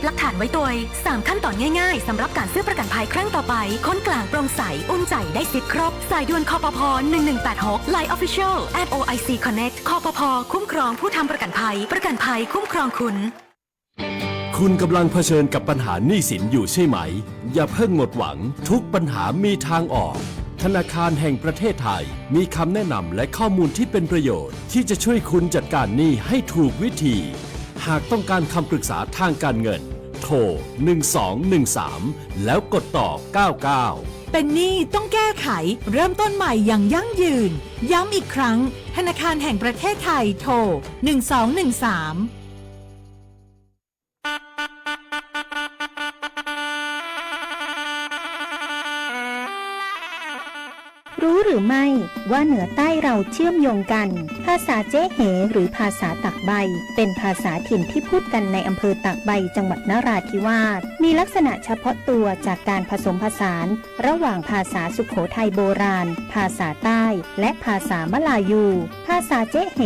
บหลักฐานไว้ตัว3ขั้นตอนง่ายๆสำหรับการซื้อประกันภัยครั้งต่อไปค้นกลางโปร่งใส อุ่นใจได้สิทธิ์ครบ สายด่วนคอปพ1186 Line Official at OIC Connect คอปพคุ้มครองผู้ทำประกันภัย ประกันภัยคุ้มครองคุณ คุณกำลังเผชิญกับปัญหาหนี้สินอยู่ใช่ไหม อย่าเพิ่งหมดหวัง ทุกปัญหามีทางออกธนาคารแห่งประเทศไทย มีคำแนะนำและข้อมูลที่เป็นประโยชน์ ที่จะช่วยคุณจัดการหนี้ให้ถูกวิธี หากต้องการคำปรึกษาทางการเงิน โทร 1213 แล้วกดต่อ 99 เป็นหนี้ต้องแก้ไขเริ่มต้นใหม่อย่างยั่งยืน ย้ำอีกครั้ง ธนาคารแห่งประเทศไทยโทร 1213รู้หรือไม่ ว่าเหนือใต้เราเชื่อมโยงกัน ภาษาเจ๊เหหรือภาษาตักใบ เป็นภาษาถิ่นที่พูดกันในอำเภอตักใบจังหวัดนราธิวาส มีลักษณะเฉพาะตัวจากการผสมผสาน ระหว่างภาษาสุขโขทัยโบราณ ภาษาใต้ และภาษามลายู ภาษาเจ๊เห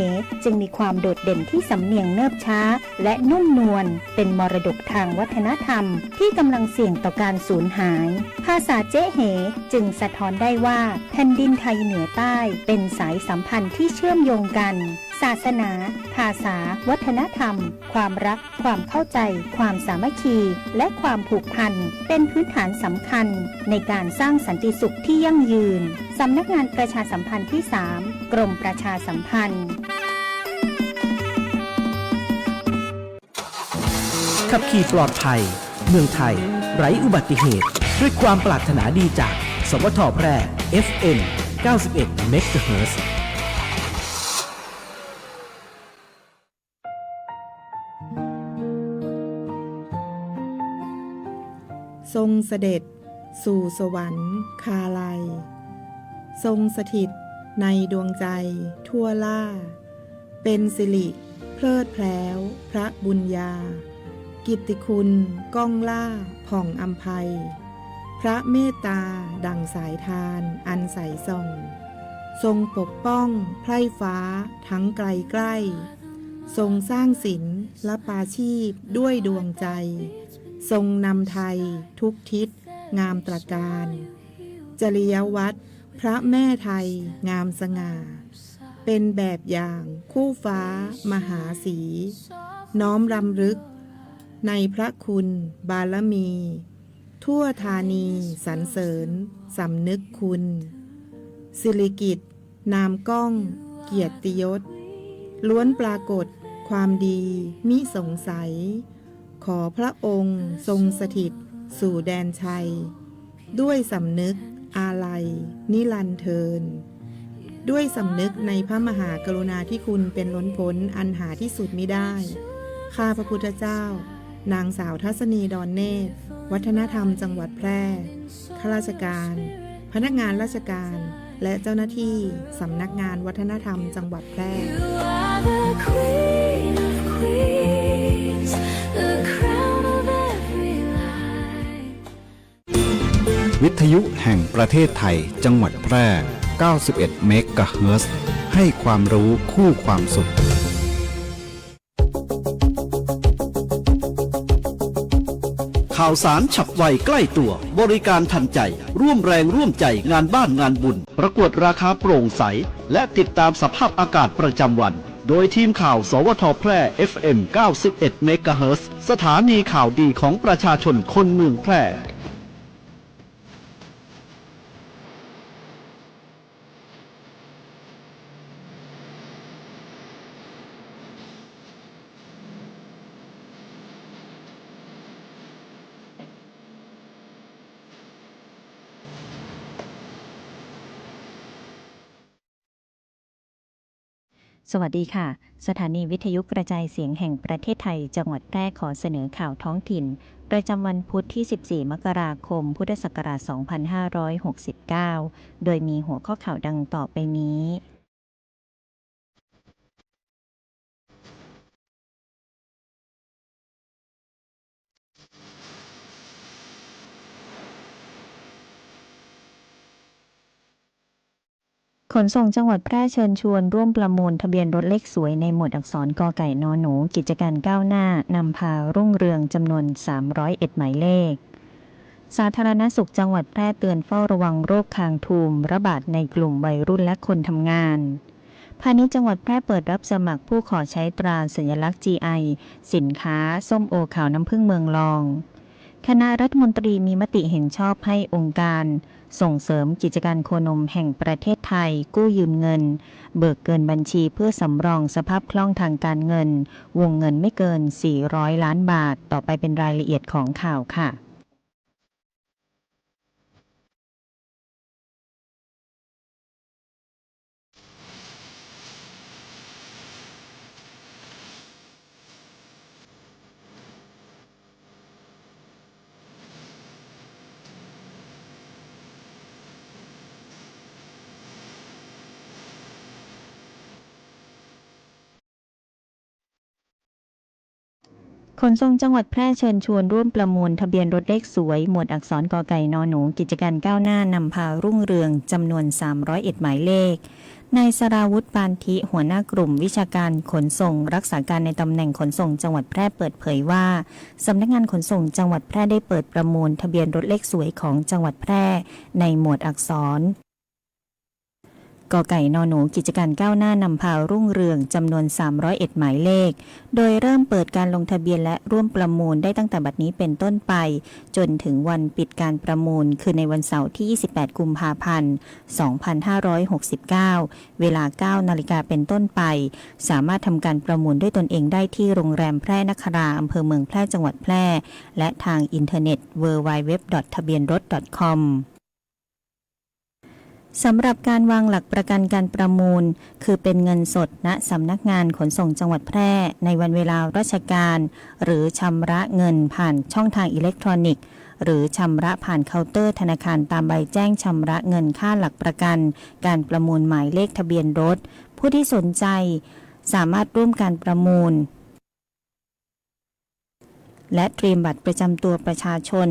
จึงมีความโดดเด่นที่สำเนียงเนิบช้า และนุ่มนวล เป็นมรดกทางวัฒนธรรม ที่กำลังเสี่ยงต่อการสูญหาย ภาษาเจ๊เหจึงสะท้อนได้ว่าแผ่นดินไทยเหนือใต้เป็นสายสัมพันธ์ที่เชื่อมโยงกัน ศาสนา ภาษา วัฒนธรรม ความรัก ความเข้าใจ ความสามัคคี และความผูกพัน เป็นพื้นฐานสำคัญ ในการสร้างสันติสุขที่ยั่งยืน สำนักงานประชาสัมพันธ์ที่ 3 กรมประชาสัมพันธ์ขับขี่ปลอดภัย เมืองไทย ไร้อุบัติเหตุ ด้วยความปรารถนาดีจาก สวทแพร่ FM 91 MHz ทรงเสด็จ สู่สวรรค์คาลัย ทรงสถิตในดวงใจทั่วล่า เป็นสิริเพลิดแผลวพระบุญญา กิตติคุณก้องล่าผ่องอัมภัย ระเมตตา ดังสายทาน อันใสส่อง ทรงปกป้องไพร่ฟ้าทั้งไกลใกล้ ทรงสร้างศิลป์และปาชีพด้วยดวงใจ ทรงนำไทยทุกทิศ งามตระการ จริยวัตรพระแม่ไทยงามสง่า เป็นแบบอย่างคู่ฟ้า มหาสี น้อมรำลึก ในพระคุณบารมี ทั่วธานีสรรเสริญสำนึกคุณ สิริกิตนามก้อง เกียรติยศ ล้วนปรากฏความดีมิสงสัย ขอพระองค์ทรงสถิตสู่แดนชัย ด้วยสำนึกอาลัย นิรันเทิน ด้วยสำนึกในพระมหากรุณาธิคุณเป็นล้นพ้นอันหาที่สุดมิได้ ข้าพระพุทธเจ้า นางสาวทัศนีดอนเนตร วัฒนธรรมจังหวัดแพร่ ข้าราชการ พนักงานราชการ และเจ้าหน้าที่สำนักงานวัฒนธรรมจังหวัดแพร่ วิทยุแห่งประเทศไทยจังหวัดแพร่ 91 เมกะเฮิรตซ์ให้ความรู้คู่ความสุข ข่าวสารฉับไวใกล้ตัว บริการทันใจ ร่วมแรงร่วมใจงานบ้านงานบุญ ประกวดราคาโปร่งใส และติดตามสภาพอากาศประจำวัน โดยทีมข่าวสวทแพร่ FM 91เมกะเฮิรตซ์สถานีข่าวดีของประชาชนคนเมืองแพร่ สวัสดีค่ะ สถานีวิทยุกระจายเสียงแห่งประเทศไทย จังหวัดแพร่ขอเสนอข่าวท้องถิ่น ประจำวันพุธที่ 14 มกราคม พุทธศักราช 2569 โดยมีหัวข้อข่าวดังต่อไปนี้ ขนส่งจังหวัดแพร่เชิญชวนร่วมประมูลทะเบียนรถเลขสวยในหมวดอักษรกอไก่นอหนู กิจการก้าวหน้านำพารุ่งเรืองจำนวน 301 หมายเลข สาธารณสุขจังหวัดแพร่เตือนเฝ้าระวังโรคคางทูม ระบาดในกลุ่มวัยรุ่นและคนทำงานพาณิชย์จังหวัดแพร่เปิดรับสมัครผู้ขอใช้ตราสัญลักษณ์ GI สินค้า ส้มโอขาวน้ำผึ้งเมืองรอง คณะรัฐมนตรีมีมติเห็นชอบให้องค์การ ส่งเสริมกิจการโคนมแห่งประเทศไทย กู้ยืมเงิน เบิกเกินบัญชีเพื่อสำรองสภาพคล่องทางการเงิน วงเงินไม่เกิน 400 ล้านบาท ต่อไปเป็นรายละเอียดของข่าวค่ะ ขนส่งจังหวัดแพร่เชิญชวนร่วมประมูลทะเบียนรถเลขสวย หมวดอักษรกอไก่นอหนู กิจการก้าวหน้านำพารุ่งเรืองจำนวน 301 หมายเลขนายสราวุธปานทิหัวหน้ากลุ่มวิชาการขนส่ง รักษาการในตำแหน่งขนส่งจังหวัดแพร่เปิดเผยว่าสำนักงานขนส่งจังหวัดแพร่ได้เปิดประมูล ทะเบียนรถเลขสวยของจังหวัดแพร่ ในหมวดอักษร กอไก่นอหนูกิจการก้าวหน้านำพารุ่งเรืองจำนวน 301 หมายเลข โดยเริ่มเปิดการลงทะเบียนและร่วมประมูลได้ตั้งแต่บัดนี้เป็นต้นไป จนถึงวันปิดการประมูล คือในวันเสาร์ที่ 28 กุมภาพันธ์ 2569 เวลา 9 นาฬิกาเป็นต้นไป สามารถทำการประมูลด้วยตนเองได้ที่โรงแรมแพร่นคราอำเภอเมืองแพร่จังหวัดแพร่ และทางอินเทอร์เน็ต www. ทะเบียนรถ .com สำหรับการวางหลักประกันการประมูล คือเป็นเงินสดณสำนักงานขนส่งจังหวัดแพร่ ในวันเวลาราชการ หรือชำระเงินผ่านช่องทางอิเล็กทรอนิกส์ หรือชำระผ่านเคาน์เตอร์ธนาคารตามใบแจ้งชำระเงินค่าหลักประกัน การประมูลหมายเลขทะเบียนรถ ผู้ที่สนใจ สามารถร่วมการประมูล และเตรียมบัตรประจำตัวประชาชน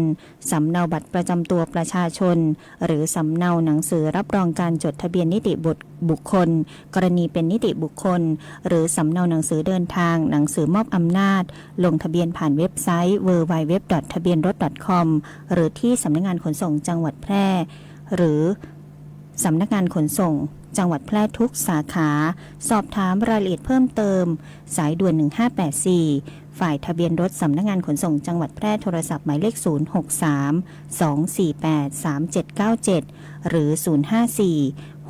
สำเนาบัตรประจำตัวประชาชน หรือสำเนาหนังสือรับรองการจดทะเบียนนิติบุตรบุคคล กรณีเป็นนิติบุคคล หรือสำเนาหนังสือเดินทาง หนังสือมอบอำนาจ ลงทะเบียนผ่านเว็บไซต์ www. ทะเบียนรถ .com หรือที่สำนักงานขนส่งจังหวัดแพร่ หรือสำนักงานขนส่ง จังหวัดแพร่ทุกสาขา สอบถามรายละเอียดเพิ่มเติม สายด่วน 1584 ฝ่ายทะเบียนรถสำนักงานขนส่งจังหวัดแพร่โทรศัพท์หมายเลข 063 248 3797 หรือ 054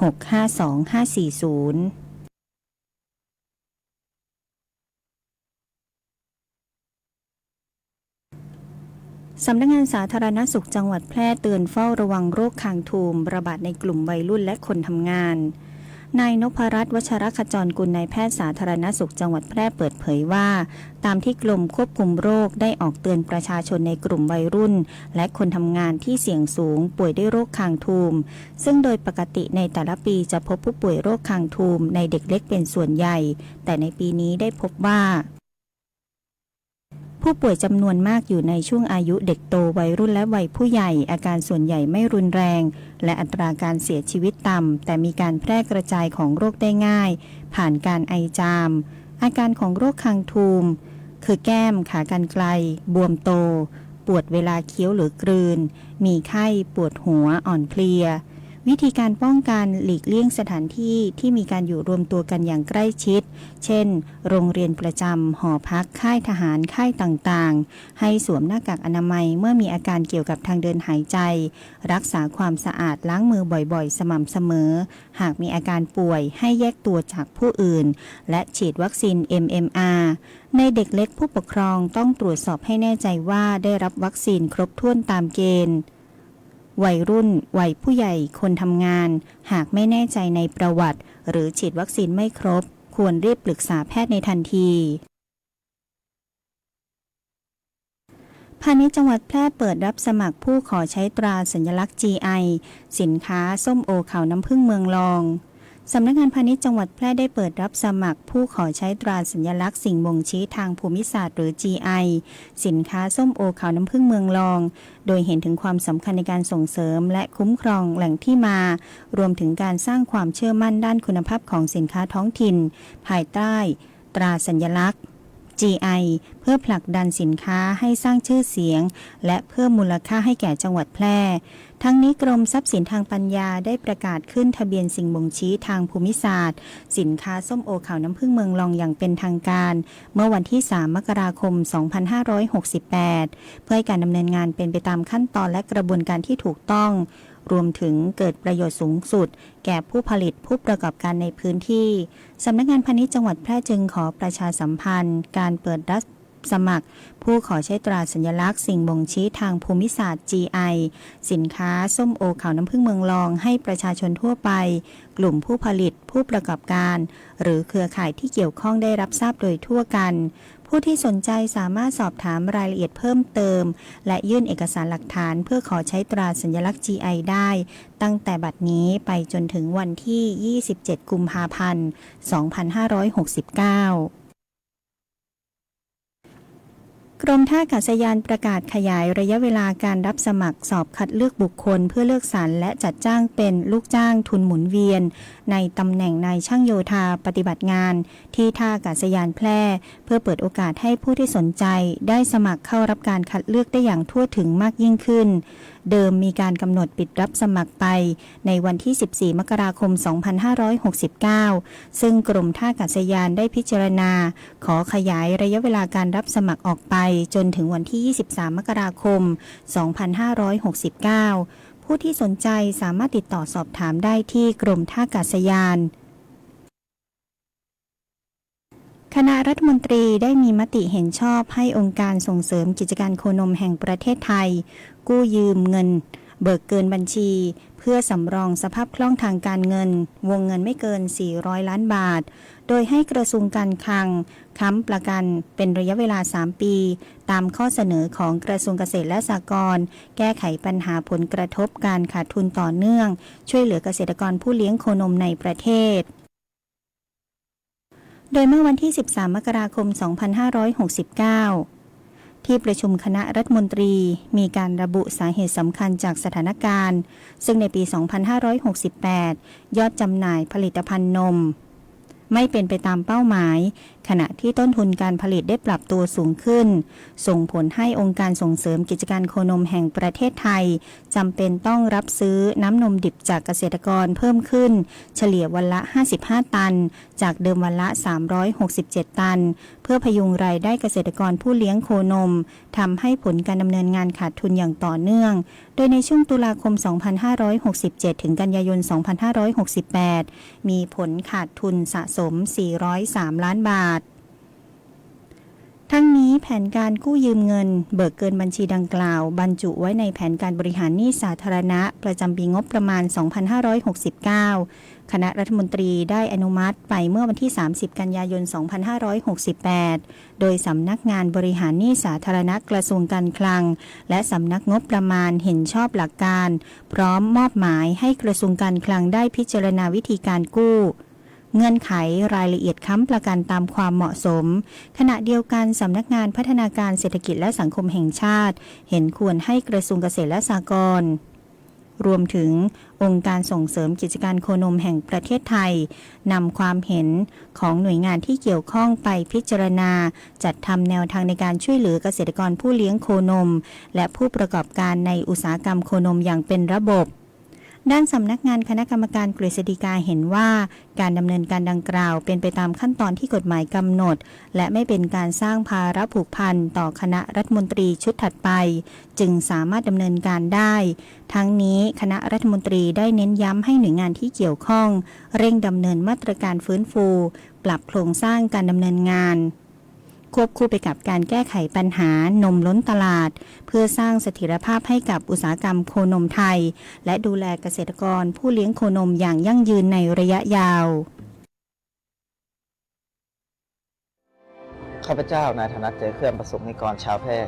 652 540 สำนักงานสาธารณสุขจังหวัดแพร่เตือนเฝ้าระวังโรคคางทูม ระบาดในกลุ่มวัยรุ่นและคนทำงาน นายนพรัตน์วชรขจรกุลนายแพทย์สาธารณสุขจังหวัดแพร่เปิดเผยว่า ตามที่กรมควบคุมโรคได้ออกเตือนประชาชนในกลุ่มวัยรุ่น และคนทำงานที่เสี่ยงสูง ป่วยด้วยโรคคางทูม ซึ่งโดยปกติในแต่ละปีจะพบผู้ป่วยโรคคางทูมในเด็กเล็กเป็นส่วนใหญ่ แต่ในปีนี้ได้พบว่า ผู้ป่วยจำนวนมากอยู่ในช่วงอายุเด็กโตวัยรุ่นและวัยผู้ใหญ่ อาการส่วนใหญ่ไม่รุนแรง และอัตราการเสียชีวิตต่ำ แต่มีการแพร่กระจายของโรคได้ง่าย ผ่านการไอจาม อาการของโรคคังทูม คือแก้มขากรรไกล บวมโต ปวดเวลาเคี้ยวหรือกลืน มีไข้ปวดหัวอ่อนเพลีย วิธีการป้องกันหลีกเลี่ยงสถานที่ที่มีการอยู่รวมตัวกันอย่างใกล้ชิด เช่น โรงเรียนประจำ หอพัก ค่ายทหาร ค่ายต่างๆ ให้สวมหน้ากากอนามัยเมื่อมีอาการเกี่ยวกับทางเดินหายใจ รักษาความสะอาดล้างมือบ่อยๆ สม่ำเสมอ หากมีอาการป่วยให้แยกตัวจากผู้อื่น และฉีดวัคซีน MMR ในเด็กเล็กผู้ปกครองต้องตรวจสอบให้แน่ใจว่าได้รับวัคซีนครบถ้วนตามเกณฑ์ วัยรุ่น วัยผู้ใหญ่ คนทำงาน หากไม่แน่ใจในประวัติ หรือฉีดวัคซีนไม่ครบ ควรรีบปรึกษาแพทย์ในทันทีพาณิชย์จังหวัดแพร่เปิดรับสมัครผู้ขอใช้ตราสัญลักษณ์ GI สินค้า ส้มโอขาวน้ำผึ้งเมืองรอง สำนักงานพาณิชย์จังหวัดแพร่ได้เปิดรับสมัคร ผู้ขอใช้ตราสัญลักษณ์สิ่งบ่งชี้ทางภูมิศาสตร์หรือ GI สินค้าส้มโอขาวน้ำผึ้งเมืองรอง โดยเห็นถึงความสำคัญในการส่งเสริม และคุ้มครองแหล่งที่มา รวมถึงการสร้างความเชื่อมั่นด้านคุณภาพของสินค้าท้องถิ่น ภายใต้ ตราสัญลักษณ์ GI เพื่อผลักดันสินค้าให้สร้างชื่อเสียง และเพิ่มมูลค่าให้แก่จังหวัดแพร่ ทั้งนี้กรมทรัพย์สินทางปัญญาได้ประกาศขึ้นทะเบียนสิ่งบ่งชี้ทางภูมิศาสตร์ สินค้าส้มโอขาวน้ำผึ้งเมืองรองอย่างเป็นทางการ เมื่อวันที่ 3 มกราคม 2568 เพื่อให้การดำเนินงานเป็นไปตามขั้นตอนและกระบวนการที่ถูกต้อง รวมถึงเกิดประโยชน์สูงสุด แก่ผู้ผลิตผู้ประกอบการในพื้นที่ สำนักงานพาณิชย์จังหวัดแพร่จึงขอประชาสัมพันธ์ การเปิดรับสมัคร ผู้ขอใช้ตราสัญลักษณ์สิ่งบ่งชี้ทางภูมิศาสตร์ GI สินค้า ส้มโอขาวน้ำผึ้งเมืองรอง ให้ประชาชนทั่วไป กลุ่มผู้ผลิตผู้ประกอบการ หรือเครือข่ายที่เกี่ยวข้องได้รับทราบโดยทั่วกัน ผู้ที่สนใจสามารถสอบถามรายละเอียดเพิ่มเติม และยื่นเอกสารหลักฐาน เพื่อขอใช้ตราสัญลักษณ์ GI ได้ ตั้งแต่บัดนี้ไปจนถึงวันที่ 27 กุมภาพันธ์ 2569 กรมท่าอากาศยานประกาศขยายระยะเวลาการรับสมัครสอบคัดเลือกบุคคล เพื่อเลือกสรรและจัดจ้างเป็นลูกจ้างทุนหมุนเวียน ในตำแหน่งนายช่างโยธาปฏิบัติงาน ที่ท่าอากาศยานแพร่ เพื่อเปิดโอกาสให้ผู้ที่สนใจ ได้สมัครเข้ารับการคัดเลือกได้อย่างทั่วถึงมากยิ่งขึ้น เดิมมีการกำหนดปิดรับสมัครไป ในวันที่ 14 มกราคม 2569 ซึ่งกรมท่าอากาศยานได้พิจารณา ขอขยายระยะเวลาการรับสมัครออกไป จนถึงวันที่ 23 มกราคม 2569 ผู้ที่สนใจสามารถติดต่อสอบถามได้ที่กรมท่าอากาศยานคณะรัฐมนตรีได้มีมติเห็นชอบให้องค์การส่งเสริมกิจการโคนมแห่งประเทศไทย กู้ยืมเงิน เบิกเกินบัญชี เพื่อสำรองสภาพคล่องทางการเงิน วงเงินไม่เกิน 400 ล้านบาท โดยให้กระทรวงการคลังค้ำประกันเป็นระยะเวลา 3 ปี ตามข้อเสนอของกระทรวงเกษตรและสหกรณ์แก้ไขปัญหาผลกระทบการขาดทุนต่อเนื่อง ช่วยเหลือเกษตรกรผู้เลี้ยงโคนมในประเทศโดยเมื่อวันที่ 13 มกราคม 2569 ที่ประชุมคณะรัฐมนตรี มีการระบุสาเหตุสำคัญจากสถานการณ์ ซึ่งในปี 2568 ยอดจำหน่ายผลิตภัณฑ์นม ไม่เป็นไปตามเป้าหมายขณะที่ต้นทุนการผลิตได้ปรับตัวสูงขึ้น ส่งผลให้องค์การส่งเสริมกิจการโคนมแห่งประเทศไทยจำเป็นต้องรับซื้อน้ำนมดิบจากเกษตรกรเพิ่มขึ้น เฉลี่ยวันละ 55 ตัน จากเดิมวันละ 367 ตัน เพื่อพยุงรายได้เกษตรกรผู้เลี้ยงโคนมทำให้ผลการดำเนินงานขาดทุนอย่างต่อเนื่อง โดยในช่วงตุลาคม 2567 ถึงกันยายน 2568 มีผลขาดทุนสะสม 403 ล้านบาท ทั้งนี้แผนการกู้ยืมเงิน เบิกเกินบัญชีดังกล่าว บรรจุไว้ในแผนการบริหารหนี้สาธารณะ ประจำปีงบประมาณ 2569 คณะรัฐมนตรีได้อนุมัติไปเมื่อวันที่ 30 กันยายน 2568 โดยสำนักงานบริหารหนี้สาธารณะกระทรวงการคลัง และสำนักงบประมาณเห็นชอบหลักการ พร้อมมอบหมายให้กระทรวงการคลังได้พิจารณาวิธีการกู้ เงื่อนไขรายละเอียดค้ำประกันตามความเหมาะสม ขณะเดียวกันสำนักงานพัฒนาการเศรษฐกิจและสังคมแห่งชาติ เห็นควรให้กระทรวงเกษตรและสหกรณ์รวมถึงองค์การส่งเสริมกิจการโคนมแห่งประเทศไทยนำความเห็นของหน่วยงานที่เกี่ยวข้องไปพิจารณา จัดทำแนวทางในการช่วยเหลือเกษตรกรผู้เลี้ยงโคนม และผู้ประกอบการในอุตสาหกรรมโคนมอย่างเป็นระบบ ด้านสำนักงานคณะกรรมการกฤษฎีกาเห็นว่า การดำเนินการดังกล่าวเป็นไปตามขั้นตอนที่กฎหมายกำหนด และไม่เป็นการสร้างภาระผูกพันต่อคณะรัฐมนตรีชุดถัดไป จึงสามารถดำเนินการได้ ทั้งนี้คณะรัฐมนตรีได้เน้นย้ำให้หน่วยงานที่เกี่ยวข้อง เร่งดำเนินมาตรการฟื้นฟู ปรับโครงสร้างการดำเนินงาน ควบคู่ไปกับการแก้ไขปัญหานมล้นตลาด เพื่อสร้างเสถียรภาพให้กับอุตสาหกรรมโคนมไทย และดูแลเกษตรกรผู้เลี้ยงโคนมอย่างยั่งยืนในระยะยาว ข้าพเจ้านายธนัทเจเคลื่อนประสงค์นิกรชาวแพร่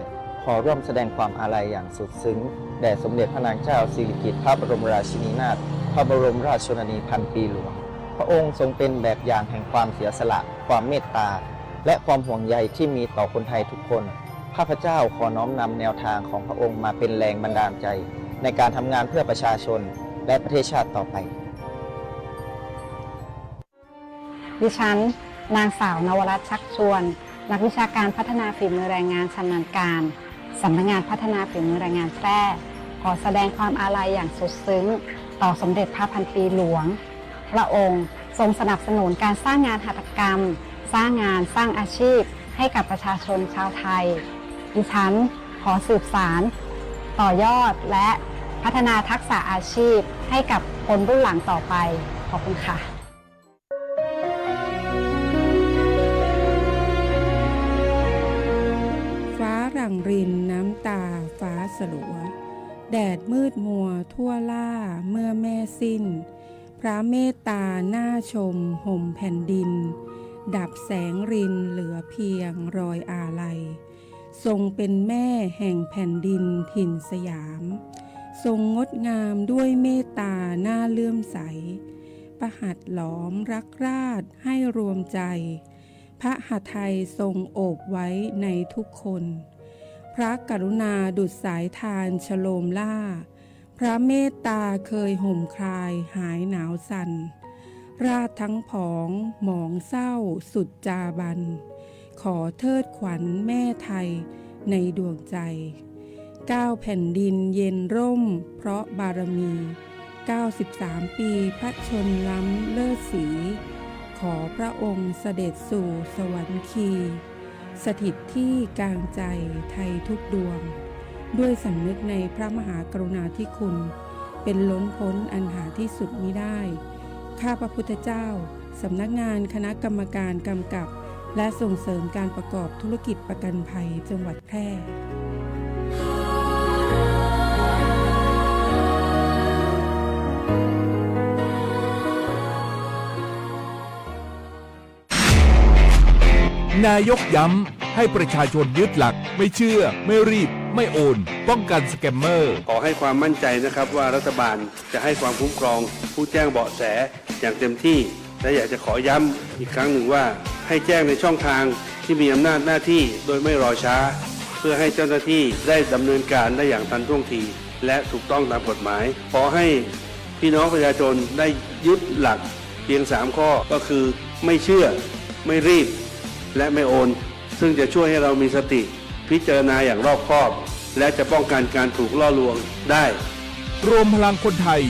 ขอร่วมแสดงความอาลัยอย่างสุดซึ้ง แด่สมเด็จพระนางเจ้าสิริกิติ์พระบรมราชินีนาถพระบรมราชชนนีพันปีหลวง พระองค์ทรงเป็นแบบอย่างแห่งความเสียสละ ความเมตตา และความห่วงใยที่มีต่อคนไทยทุกคน ข้าพเจ้าขอน้อมนำแนวทางของพระองค์มาเป็นแรงบันดาลใจ ในการทำงานเพื่อประชาชนและประเทศชาติต่อไป ดิฉัน นางสาวนวรัตน์ชักชวน นักวิชาการพัฒนาฝีมือแรงงานชำนาญการสำนักงานพัฒนาฝีมือแรงงานแพร่ ขอแสดงความอาลัยอย่างสุดซึ้ง ต่อสมเด็จพระพันปีหลวง พระองค์ทรงสนับสนุนการสร้างงานหัตถกรรม สร้างงานสร้างอาชีพให้กับประชาชนชาวไทย ดิฉันขอสืบสาร ต่อยอดและพัฒนาทักษะอาชีพให้กับคนรุ่นหลังต่อไป ขอบคุณค่ะฟ้าหลังรินน้ำตาฟ้าสลัว แดดมืดมัวทั่วล่าเมื่อแม่สิ้น พระเมตตาหน้าชมห่มแผ่นดิน ดับแสงรินเหลือเพียงรอยอาลัย ทรงเป็นแม่แห่งแผ่นดินถิ่นสยาม ทรงงดงามด้วยเมตตาหน้าเลื่อมใส ประหัตหลอมรักราชให้รวมใจ พระหไทยทรงโอบไว้ในทุกคน พระกรุณาดุจสายทานฉโลมล่า พระเมตตาเคยห่มคลายหายหนาวสัน่น ราดทั้งผองหมองเศร้าสุดจาบัน ขอเทิดขวัญแม่ไทยในดวงใจก้าวแผ่นดินเย็นร่ม เพราะบารมี 93 ปีพระชนล้ำเลิศสี ขอพระองค์เสด็จสู่สวรรคี สถิตที่กลางใจไทยทุกดวง ด้วยสำนึกในพระมหากรุณาธิคุณ เป็นล้นพ้นอันหาที่สุดมิได้ ข้าพระพุทธเจ้า สำนักงานคณะกรรมการกำกับ และส่งเสริมการประกอบธุรกิจประกันภัยจังหวัดแพร่นายกย้ำ ให้ประชาชนยึดหลัก ไม่เชื่อ ไม่รีบ ไม่โอน ป้องกันสแกมเมอร์ ขอให้ความมั่นใจนะครับว่ารัฐบาลจะให้ความคุ้มครอง ผู้แจ้งเบาะแส อย่างเต็มที่ และอยากจะขอย้ำอีกครั้งหนึ่งว่าให้แจ้งในช่องทางที่มีอำนาจหน้าที่โดยไม่รอช้า เพื่อให้เจ้าหน้าที่ได้ดำเนินการได้อย่างทันท่วงที และถูกต้องตามกฎหมาย ขอให้พี่น้องประชาชนได้ยึดหลักเพียง 3 ข้อก็คือไม่เชื่อ ไม่รีบ และไม่โอน ซึ่งจะช่วยให้เรามีสติ พิจารณาอย่างรอบคอบ และจะป้องกันการถูกล่อลวงได้ รวมพลังคนไทย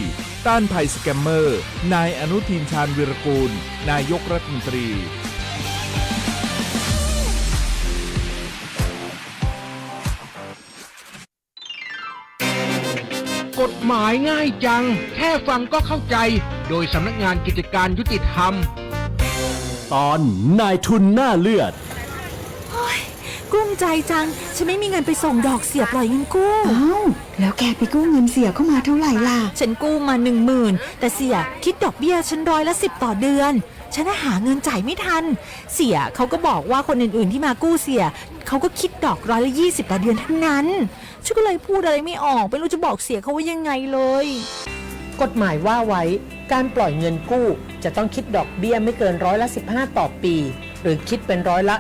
ต้านภัยสแกมเมอร์ นายอนุทินชาญวิรกูล นายกรัฐมนตรี กฎหมายง่ายจัง แค่ฟังก็เข้าใจ โดยสำนักงานกิจการยุติธรรม ตอนนายทุนหน้าเลือด กุ้มใจจัง ฉันไม่มีเงินไปส่งดอกเสียปล่อยเงินกู้ อ้าวแล้วแกไปกู้เงินเสียเข้ามาเท่าไหร่ล่ะ ฉันกู้มาหนึ่งหมื่นแต่เสียคิดดอกเบี้ยฉันร้อยละสิบต่อเดือน ฉันน่ะหาเงินจ่ายไม่ทัน เสียเขาก็บอกว่าคนอื่นๆที่มากู้เสียเขาก็คิดดอกร้อยละยี่สิบต่อเดือนทั้งนั้นฉันก็เลยพูดอะไรไม่ออกไม่รู้จะบอกเสียเขาว่ายังไงเลย กฎหมายว่าไว้ การปล่อยเงินกู้จะต้องคิดดอกเบี้ยไม่เกินร้อยละ15 ต่อปี หรือคิดเป็นร้อยละ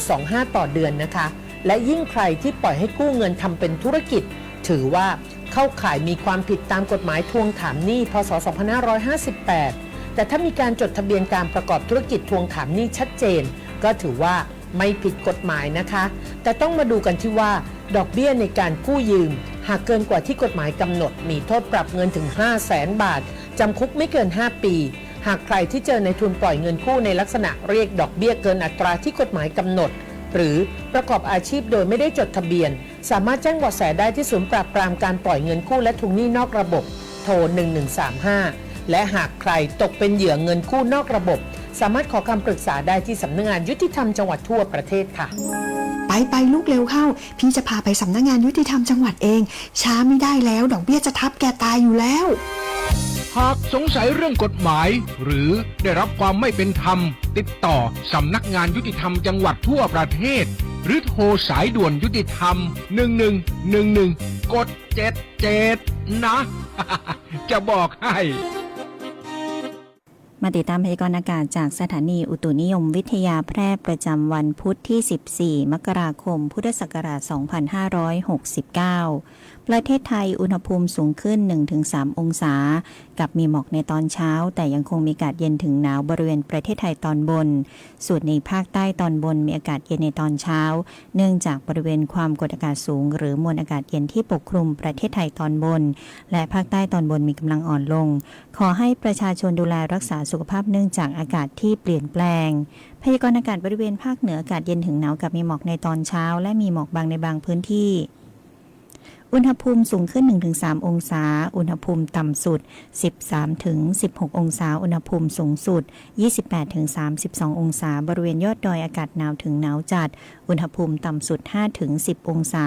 1.25 ต่อเดือนนะคะ และยิ่งใครที่ปล่อยให้กู้เงินทำเป็นธุรกิจ ถือว่าเข้าข่ายมีความผิดตามกฎหมายทวงถามหนี้พศ 2558 แต่ถ้ามีการจดทะเบียนการประกอบธุรกิจทวงถามหนี้ชัดเจน ก็ถือว่าไม่ผิดกฎหมายนะคะ แต่ต้องมาดูกันที่ว่า ดอกเบี้ยในการกู้ยืม หากเกินกว่าที่กฎหมายกำหนด มีโทษปรับเงินถึง 5 0 0แสนบาทจำคุกไม่เกิน 5 ปี หากใครที่เจอในทุนปล่อยเงินกู้ในลักษณะเรียกดอกเบี้ยเกินอัตราที่กฎหมายกำหนด หรือประกอบอาชีพโดยไม่ได้จดทะเบียน สามารถแจ้งเบาะแสได้ที่ศูนย์ปราบปรามการปล่อยเงินกู้และทวงหนี้นอกระบบ โทร 1135 และหากใครตกเป็นเหยื่อเงินกู้นอกระบบ สามารถขอคำปรึกษาได้ที่สำนักงานยุติธรรมจังหวัดทั่วประเทศค่ะไปไปลูกเร็วเข้า พี่จะพาไปสำนักงานยุติธรรมจังหวัดเอง ช้าไม่ได้แล้ว ดอกเบี้ยจะทับแกตายอยู่แล้ว หากสงสัยเรื่องกฎหมาย หรือได้รับความไม่เป็นธรรม ติดต่อสำนักงานยุติธรรมจังหวัดทั่วประเทศ หรือโทรสายด่วนยุติธรรม 1111 กด 77 นะ จะบอกให้มาติดตามพยากรณ์อากาศจากสถานีอุตุนิยมวิทยาแพร่ประจำวันพุธที่ 14 มกราคม พุทธศักราช 2569 ประเทศไทยอุณหภูมิสูงขึ้น 1-3 องศา กับมีหมอกในตอนเช้า แต่ยังคงมีอากาศเย็นถึงหนาวบริเวณประเทศไทยตอนบน ส่วนในภาคใต้ตอนบนมีอากาศเย็นในตอนเช้า เนื่องจากบริเวณความกดอากาศสูง หรือมวลอากาศเย็นที่ปกคลุมประเทศไทยตอนบน และภาคใต้ตอนบนมีกำลังอ่อนลง ขอให้ประชาชนดูแลรักษาสุขภาพเนื่องจากอากาศที่เปลี่ยนแปลงพยากรณ์อากาศบริเวณภาคเหนืออากาศเย็นถึงหนาวกับมีหมอกในตอนเช้า และมีหมอกบางในบางพื้นที่ อุณหภูมิสูงขึ้น 1-3 องศา อุณหภูมิต่ำสุด 13-16 องศา อุณหภูมิสูงสุด 28-32 องศา บริเวณยอดดอยอากาศหนาวถึงหนาวจัด อุณหภูมิต่ำสุด 5-10 องศา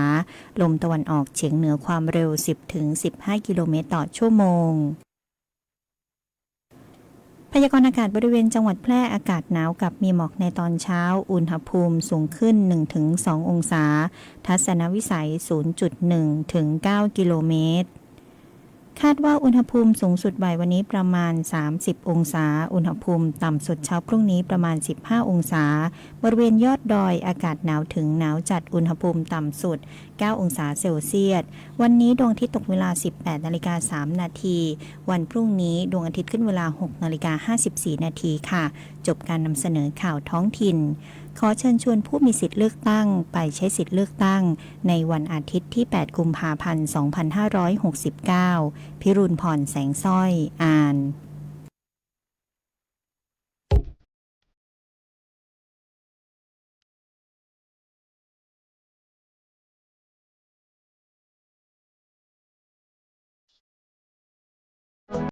ลมตะวันออกเฉียงเหนือความเร็ว 10-15 กิโลเมตรต่อชั่วโมง พยากรณ์อากาศบริเวณจังหวัดแพร่อากาศหนาวกับมีหมอกในตอนเช้า อุณหภูมิสูงขึ้น 1-2 องศา ทัศนวิสัย 0.1 ถึง 9 กิโลเมตร คาดว่าอุณหภูมิสูงสุดบ่ายวันนี้ประมาณ 30 องศา อุณหภูมิต่ำสุดเช้าพรุ่งนี้ประมาณ 15 องศา บริเวณยอดดอยอากาศหนาวถึงหนาวจัด อุณหภูมิต่ำสุด 9 องศาเซลเซียส วันนี้ดวงอาทิตย์ตกเวลา 18นาฬิกา3นาที วันพรุ่งนี้ดวงอาทิตย์ขึ้นเวลา 6นาฬิกา54นาทีค่ะ จบการนำเสนอข่าวท้องถิ่น ขอเชิญชวนผู้มีสิทธิ์เลือกตั้ง ไปใช้สิทธิ์เลือกตั้ง ในวันอาทิตย์ที่ 8 กุมภาพันธ์ 2569 พิรุณพรแสงสร้อย อ่าน